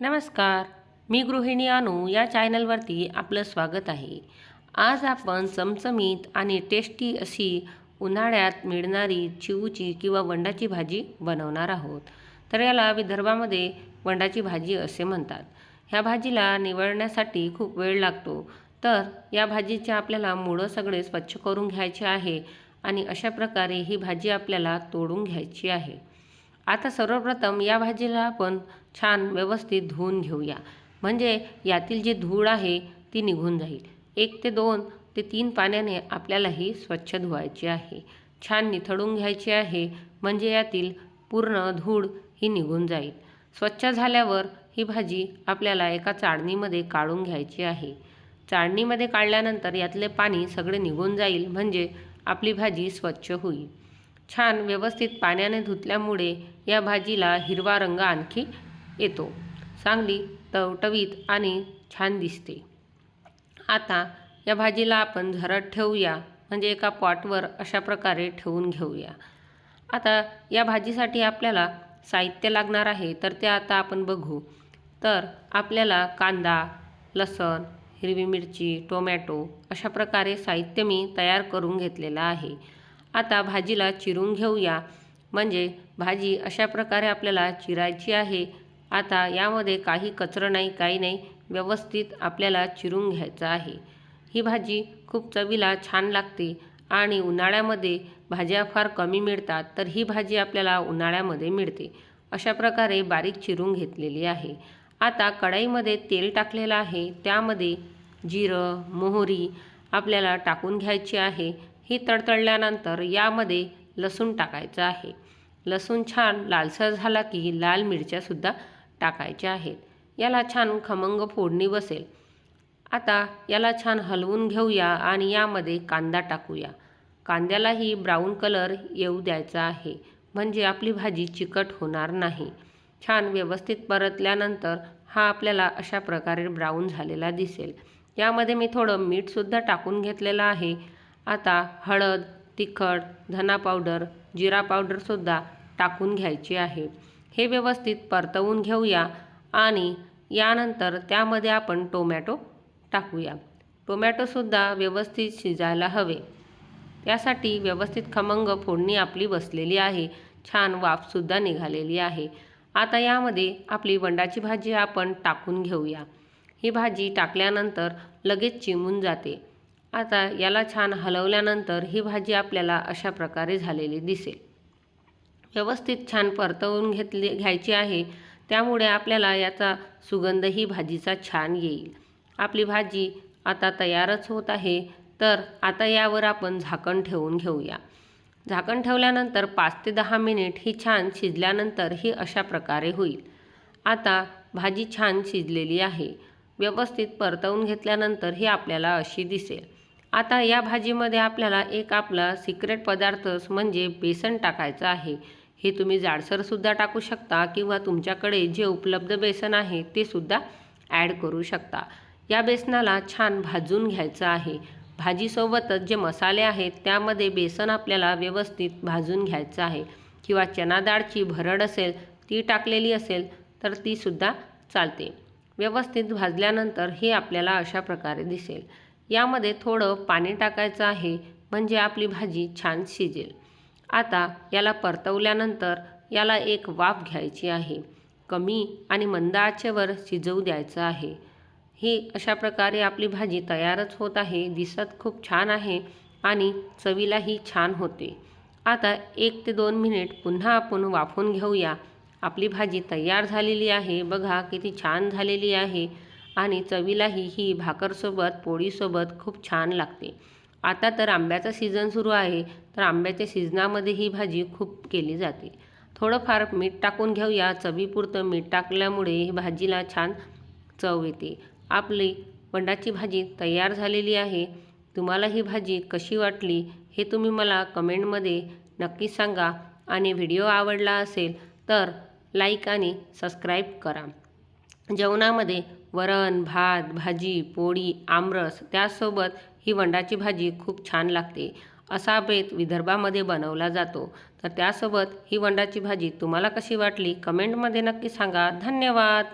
नमस्कार मी गृहिणी अनु या चॅनलवरती आपलं स्वागत आहे. आज आपण चमचमीत आणि टेस्टी अशी उन्हाळ्यात मिळणारी चिवची किंवा वंडाची भाजी बनवणार आहोत. तर याला विदर्भामध्ये वंडाची भाजी असे म्हणतात. ह्या भाजीला निवडण्यासाठी खूप वेळ लागतो. तर या भाजीचे आपल्याला मुळं सगळे स्वच्छ करून घ्यायचे आहे आणि अशा प्रकारे ही भाजी आपल्याला तोडून घ्यायची आहे. आता सर्वप्रथम या भाजीला आपण छान व्यवस्थित धुवून घेऊया. म्हणजे यातील जी धूळ आहे ती निघून जाईल. एक ते दोन ते तीन पाण्याने आपल्याला ही स्वच्छ धुवायची आहे. छान निथळून घ्यायची आहे म्हणजे यातील पूर्ण धूळ ही निघून जाईल. स्वच्छ झाल्यावर ही भाजी आपल्याला एका चाळणीमध्ये काढून घ्यायची आहे. चाळणीमध्ये काढल्यानंतर यातले पाणी सगळे निघून जाईल म्हणजे आपली भाजी स्वच्छ होईल. छान व्यवस्थित पाण्याने धुतल्यामुळे या भाजीला हिरवा रंग आणखी येतो. चांगली टवटवीत आणि छान दिसते. आता या भाजीला आपण झरत ठेवूया म्हणजे एका पॉटवर अशा प्रकारे ठेवून घेऊया. आता या भाजीसाठी आपल्याला साहित्य लागणार आहे तर ते आता आपण बघू. तर आपल्याला कांदा लसण हिरवी मिरची टोमॅटो अशा प्रकारे साहित्य मी तयार करून घेतलेलं आहे. आता भाजीला चिरून घेऊया. म्हणजे भाजी अशा प्रकारे आपल्याला चिरायची आहे. आता यामध्ये काही कचरं नाही काही नाही. व्यवस्थित आपल्याला चिरून घ्यायचं आहे. ही भाजी खूप चवीला छान लागते आणि उन्हाळ्यामध्ये भाज्या फार कमी मिळतात तर ही भाजी आपल्याला उन्हाळ्यामध्ये मिळते. अशा प्रकारे बारीक चिरून घेतलेली आहे. आता कढईमध्ये तेल टाकलेलं आहे. त्यामध्ये जिरं मोहरी आपल्याला टाकून घ्यायची आहे. ही तडतडल्यानंतर यामध्ये लसूण टाकायचं आहे. लसूण छान लालसर झाला की लाल मिरच्यासुद्धा टाकायच्या आहेत. याला छान खमंग फोडणी बसेल. आता याला छान हलवून घेऊया आणि यामध्ये कांदा टाकूया. कांद्यालाही ब्राऊन कलर येऊ द्यायचा आहे. म्हणजे आपली भाजी चिकट होणार नाही. छान व्यवस्थित परतल्यानंतर हा आपल्याला अशा प्रकारे ब्राऊन झालेला दिसेल. यामध्ये मी थोडं मीठसुद्धा टाकून घेतलेलं आहे. आता हळद तिखट धना पावडर जिरा पावडरसुद्धा टाकून घ्यायची आहे. हे व्यवस्थित परतवून घेऊया आणि यानंतर त्यामध्ये आपण टोमॅटो टाकूया. टोमॅटोसुद्धा व्यवस्थित शिजायला हवे. त्यासाठी व्यवस्थित खमंग फोडणी आपली बसलेली आहे. छान वाफसुद्धा निघालेली आहे. आता यामध्ये आपली वंडाची भाजी आपण टाकून घेऊया. ही भाजी टाकल्यानंतर लगेच चिमून जाते. आता याला छान हलवल्यानंतर ही भाजी आपल्याला अशा प्रकारे झालेली दिसेल. व्यवस्थित छान परतवून घेतली घ्यायची आहे. त्यामुळे आपल्याला याचा सुगंधही भाजीचा छान येईल. आपली भाजी आता तयारच होत आहे. तर आता यावर आपण झाकण ठेवून घेऊया. झाकण ठेवल्यानंतर पाच ते दहा मिनिट ही छान शिजल्यानंतर ही अशा प्रकारे होईल. आता भाजी छान शिजलेली आहे. व्यवस्थित परतवून घेतल्यानंतर ही आपल्याला अशी दिसेल. आता या भाजीमध्ये आपल्याला एक आपला सिक्रेट पदार्थच म्हणजे बेसन टाकायचं आहे. हे तुम्ही जाडसरसुद्धा टाकू शकता किंवा तुमच्याकडे जे उपलब्ध बेसन आहे ते सुद्धा ॲड करू शकता. या बेसनाला छान भाजून घ्यायचं आहे. भाजीसोबतच जे मसाले आहेत त्यामध्ये बेसन आपल्याला व्यवस्थित भाजून घ्यायचं आहे. किंवा चना डाळची भरड असेल ती टाकलेली असेल तर तीसुद्धा चालते. व्यवस्थित भाजल्यानंतर हे आपल्याला अशा प्रकारे दिसेल. यामध्ये थोडं पाणी टाकायचं आहे म्हणजे आपली भाजी छान शिजेल. आता याला परतवल्यानंतर याला एक वाफ घ्यायची आहे. कमी आणि मंद आचेवर शिजवू द्यायचं आहे. ही अशा प्रकारे आपली भाजी तयारच होत आहे दिसत खूप छान आहे आणि चवीलाही छान होते. आता एक ते दोन मिनिट पुन्हा आपण वाफून घेऊया. आपली भाजी तयार झालेली आहे बघा किती छान झालेली आहे. आणि चवीलाही ही भाकरसोबत पोळीसोबत खूप छान लागते. आता तर आंब्याचा सीझन सुरू आहे तर आंब्याच्या सीझनामध्ये ही भाजी खूप केली जाते. थोडंफार मीठ टाकून घेऊया. चवीपुरतं मीठ टाकल्यामुळे भाजीला छान चव येते. आपली वंडाची भाजी तयार झालेली आहे. तुम्हाला ही भाजी कशी वाटली हे तुम्ही मला कमेंटमध्ये नक्की सांगा. आणि व्हिडिओ आवडला असेल तर लाईक आणि सबस्क्राईब करा. जेवणामध्ये वरण भात भाजी पोळी आमरस त्यासोबत ही वंडाची भाजी खूप छान लागते. असा बेत विदर्भामध्ये बनवला जातो. तर त्यासोबत ही वंडाची भाजी तुम्हाला कशी वाटली? कमेंटमध्ये नक्की सांगा. धन्यवाद!